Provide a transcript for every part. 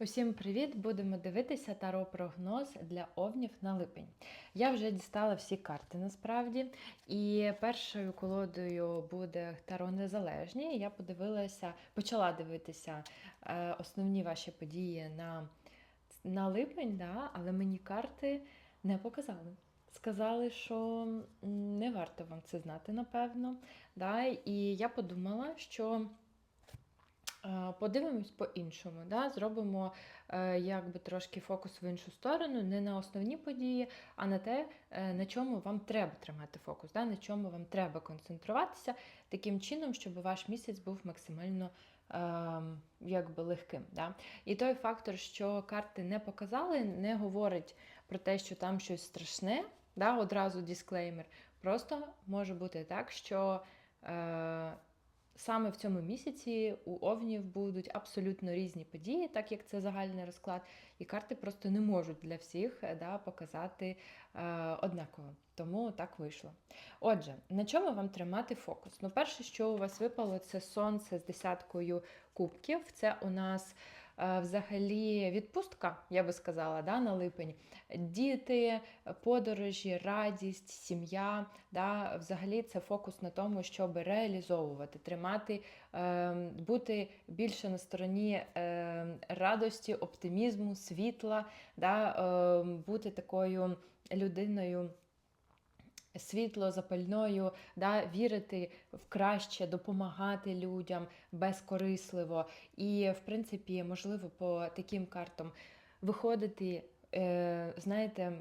Усім привіт! Будемо дивитися таро прогноз для овнів на липень. Я вже дістала всі карти насправді, і першою колодою буде таро незалежні. Я подивилася, почала дивитися е, основні ваші події на, на липень, да, але мені карти не показали. Сказали, що не варто вам це знати, напевно. Да? І я подумала, що Подивимось по-іншому, да? зробимо е, якби трошки фокус в іншу сторону, не на основні події, а на те, е, на чому вам треба тримати фокус, да? на чому вам треба концентруватися таким чином, щоб ваш місяць був максимально е, якби легким. Да? І той фактор, що карти не показали, не говорить про те, що там щось страшне, да? одразу дисклеймер. Просто може бути так, що. Е, Саме в цьому місяці у овнів будуть абсолютно різні події, так як це загальний розклад, і карти просто не можуть для всіх е, да, показати е, однаково. Тому так вийшло. Отже, на чому вам тримати фокус? Ну, перше, що у вас випало, це сонце з десяткою кубків. Це у нас взагалі відпустка, я би сказала, да, на липень. Діти, подорожі, радість, сім'я. Да, Взагалі це фокус на тому, щоб реалізовувати, тримати, е, бути більше на стороні е, радості, оптимізму, світла, да, е, бути такою людиною. Світло запальною, да, вірити в краще, допомагати людям безкорисливо. І, в принципі, можливо, по таким картам виходити, е, знаєте,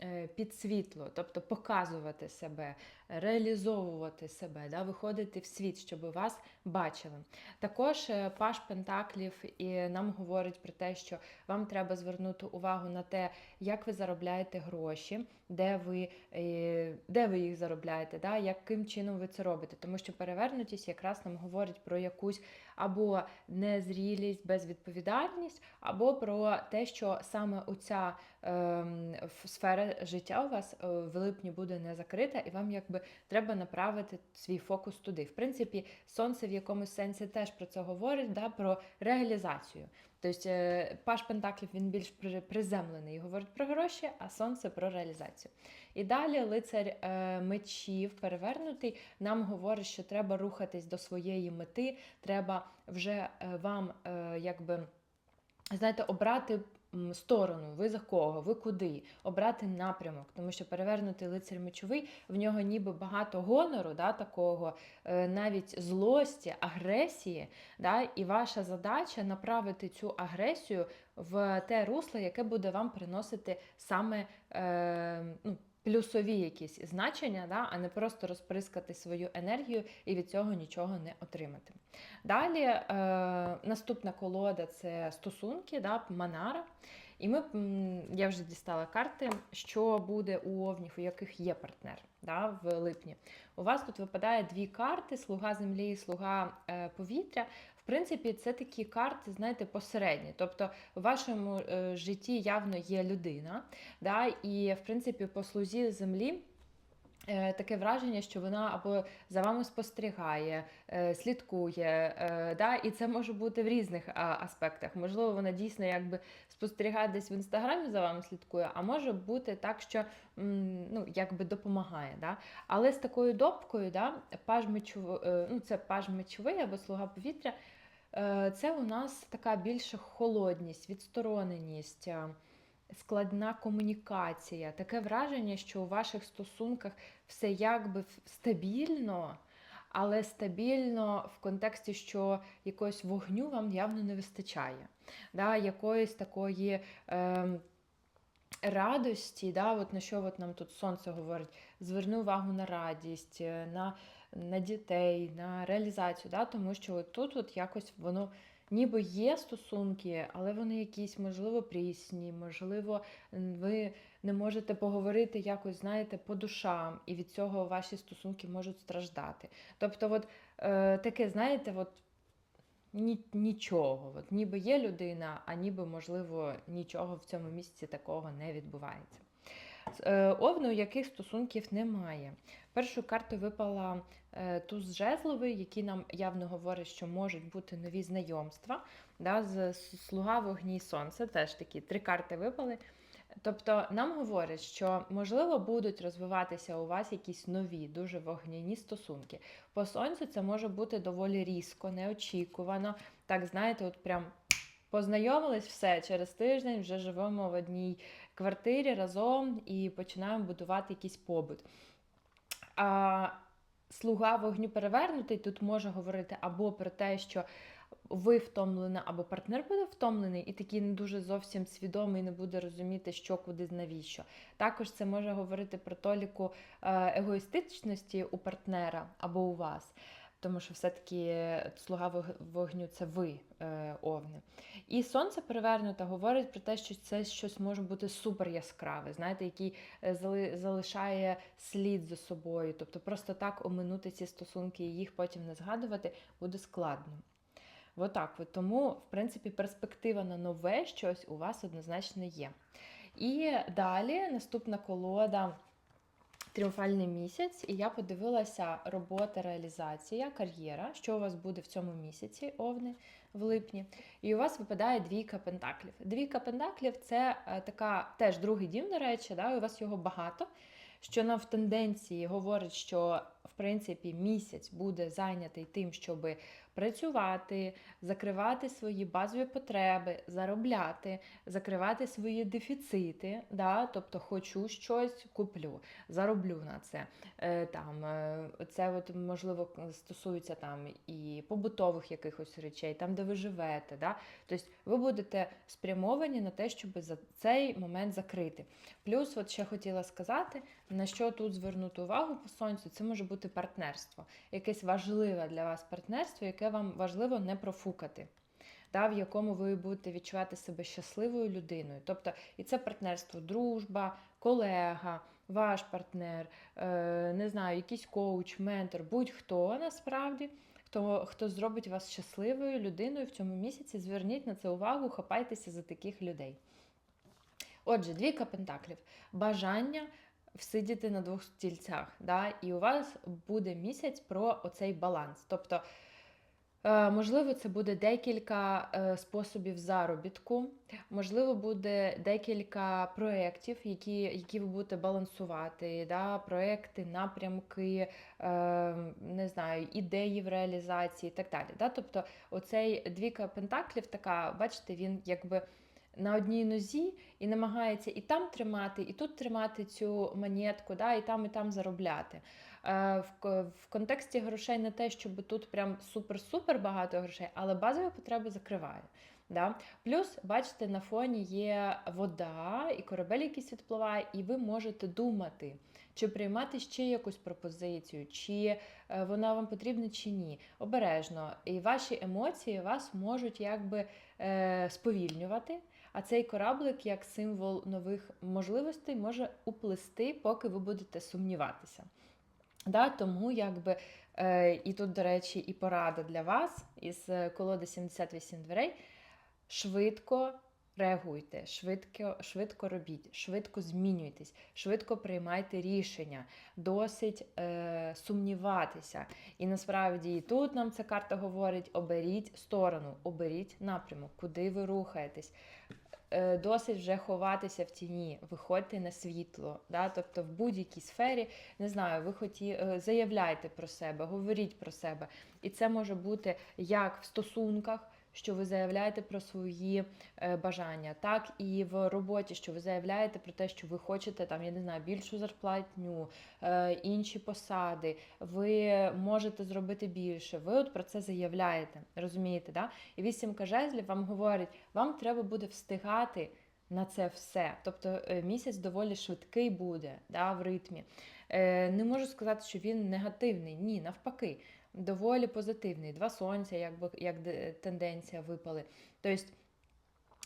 е, під світло, тобто показувати себе, реалізовувати себе, да, виходити в світ, щоб вас бачили. Також е, Паш Пентаклів і нам говорить про те, що вам треба звернути увагу на те, як ви заробляєте гроші, де ви, е, де ви їх заробляєте, да, яким чином ви це робите. Тому що перевернутість якраз нам говорить про якусь або незрілість, безвідповідальність, або про те, що саме оця ем, ф- сфера життя у вас е, в липні буде не закрита, і вам якби треба направити свій фокус туди. В принципі, сонце в якомусь сенсі теж про це говорить, да, про реалізацію. Тобто е, Паш Пентаклів він більш приземлений говорить про гроші, а сонце про реалізацію. І далі лицар е, мечів перевернутий нам говорить, що треба рухатись до своєї мети, треба вже е, вам якби. Знаєте, обрати сторону, ви за кого, ви куди, обрати напрямок, тому що перевернутий лицар мечовий, в нього ніби багато гонору, да, такого, е, навіть злості, агресії. Да, і ваша задача направити цю агресію в те русло, яке буде вам приносити саме е, ну, плюсові якісь значення, да, а не просто розприскати свою енергію і від цього нічого не отримати. Далі е, наступна колода це стосунки, да, Манара. І ми, я вже дістала карти, що буде у овнів, у яких є партнер да, в липні. У вас тут випадає дві карти: слуга землі і слуга е, повітря. Принципі, це такі карти, знаєте, посередні. Тобто в вашому е, житті явно є людина, да, і в принципі по слузі землі. е, Таке враження, що вона або за вами спостерігає, е, слідкує, е, да? і це може бути в різних аспектах. Можливо, вона дійсно якби спостерігає десь в інстаграмі за вами слідкує, а може бути так, що ну, якби допомагає. Да? Але з такою допкою, да, паж мечов... е, ну, це паж мечовий або слуга повітря, це у нас така більша холодність, відстороненість. е, складна комунікація, таке враження, що у ваших стосунках все якби стабільно, але стабільно в контексті, що якогось вогню вам явно не вистачає. Да, якоїсь такої. Е, Радості, да, от на що от нам тут сонце говорить, зверни увагу на радість, е, на, на дітей, на реалізацію, да, тому що от тут от якось воно ніби є стосунки, але вони якісь, можливо, прісні, можливо, ви не можете поговорити якось, знаєте, по душам, і від цього ваші стосунки можуть страждати. Тобто, от е, таке, знаєте, от ні, нічого. От ніби є людина, а ніби, можливо, нічого в цьому місці такого не відбувається. Е, Овни, у яких стосунків немає. Першою картою випала е, туз жезловий, який нам явно говорить, що можуть бути нові знайомства. Да, з слуга вогні і сонце, теж такі три карти випали. Тобто нам говорять, що можливо будуть розвиватися у вас якісь нові, дуже вогняні стосунки. По сонцю це може бути доволі різко, неочікувано. Так, знаєте, от прям познайомились все через тиждень, вже живемо в одній квартирі разом і починаємо будувати якийсь побут. А слуга вогню перевернутий тут може говорити або про те, що ви втомлена, або партнер буде втомлений і такий не дуже зовсім свідомий, не буде розуміти, що куди навіщо. Також це може говорити про толіку е, егоїстичності у партнера або у вас. Тому що все-таки слуга вогню це ви, е, овни. І сонце перевернуте говорить про те, що це щось може бути супер яскраве, знаєте, який е, зали- залишає слід за собою. Тобто просто так оминути ці стосунки і їх потім не згадувати буде складно. Отак от. Тому, в принципі, перспектива на нове щось у вас однозначно є. І далі наступна колода Тріумфальний місяць, і я подивилася робота, реалізація, кар'єра, що у вас буде в цьому місяці, овни, в липні. І у вас випадає двійка пентаклів. Двійка пентаклів це е, така теж другий дім, до речі, да, у вас його багато. Що нам в тенденції говорить, що в принципі місяць буде зайнятий тим, щоб працювати, закривати свої базові потреби, заробляти, закривати свої дефіцити. Да? Тобто хочу щось, куплю, зароблю на це. Е, там, е, це от, можливо стосується там і побутових якихось речей, там, де ви живете. Да? Тобто ви будете спрямовані на те, щоб за цей момент закрити. Плюс, от ще хотіла сказати, на що тут звернути увагу по сонцю, це може бути партнерство, якесь важливе для вас партнерство, яке вам важливо не профукати. Да, в якому ви будете відчувати себе щасливою людиною. Тобто, і це партнерство, дружба, колега, ваш партнер, е, не знаю, якийсь коуч, ментор, будь-хто насправді, хто, хто зробить вас щасливою людиною в цьому місяці. Зверніть на це увагу, хапайтеся за таких людей. Отже, двійка пентаклів. Бажання всидіти на двох стільцях. Да? І у вас буде місяць про оцей баланс. Тобто, е, можливо, це буде декілька е, способів заробітку, можливо, буде декілька проєктів, які, які ви будете балансувати, да? проєкти, напрямки, е, не знаю, ідеї в реалізації і так далі. Да? Тобто, оцей двійка пентаклів, така, бачите, він якби на одній нозі і намагається і там тримати, і тут тримати цю монетку, да, і там, і там заробляти. Е, в, в контексті грошей не те, щоб тут прям супер-супер багато грошей, але базові потреби закриває. Да? Плюс, бачите, на фоні є вода і корабель якийсь відпливає, і ви можете думати, чи приймати ще якусь пропозицію, чи е, вона вам потрібна, чи ні. Обережно. І ваші емоції вас можуть якби е, сповільнювати. А цей кораблик, як символ нових можливостей, може уплисти, поки ви будете сумніватися. Да, тому якби е, і тут, до речі, і порада для вас із е, колоди 78 дверей. Швидко реагуйте, швидко, швидко робіть, швидко змінюйтесь, швидко приймайте рішення, досить е, сумніватися. І насправді і тут нам ця карта говорить: оберіть сторону, оберіть напрямок, куди ви рухаєтесь. Е, Досить вже ховатися в тіні, виходьте на світло. Да? Тобто в будь-якій сфері, не знаю, ви хоті, е, заявляйте про себе, говоріть про себе. І це може бути як в стосунках, що ви заявляєте про свої е, бажання, так і в роботі, що ви заявляєте про те, що ви хочете там, я не знаю, більшу зарплатню, е, інші посади, ви можете зробити більше. Ви от про це заявляєте, розумієте? Да? І вісімка жезлів вам говорить, вам треба буде встигати на це все. Тобто е, місяць доволі швидкий буде да, в ритмі. Не можу сказати, що він негативний. Ні, навпаки, доволі позитивний. Два сонця, якби як тенденція випали. Тобто,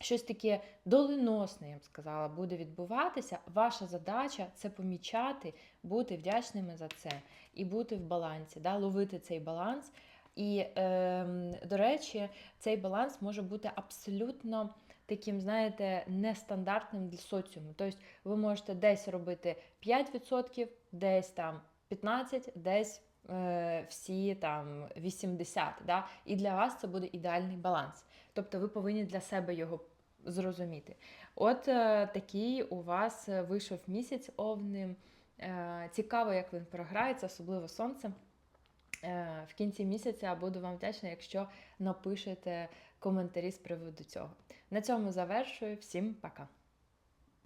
щось таке доленосне, я б сказала, буде відбуватися. Ваша задача це помічати, бути вдячними за це і бути в балансі, да, ловити цей баланс. І, е, до речі, цей баланс може бути абсолютно таким, знаєте, нестандартним для соціуму. Тобто ви можете десь робити 5%, десь там 15%, десь всі там 80, да? і для вас це буде ідеальний баланс. Тобто ви повинні для себе його зрозуміти. От е, такий у вас е, вийшов місяць овним. Е, цікаво, як він програється, особливо сонце. Е, в кінці місяця буду вам вдячна, якщо напишете коментарі з приводу цього. На цьому завершую. Всім пока!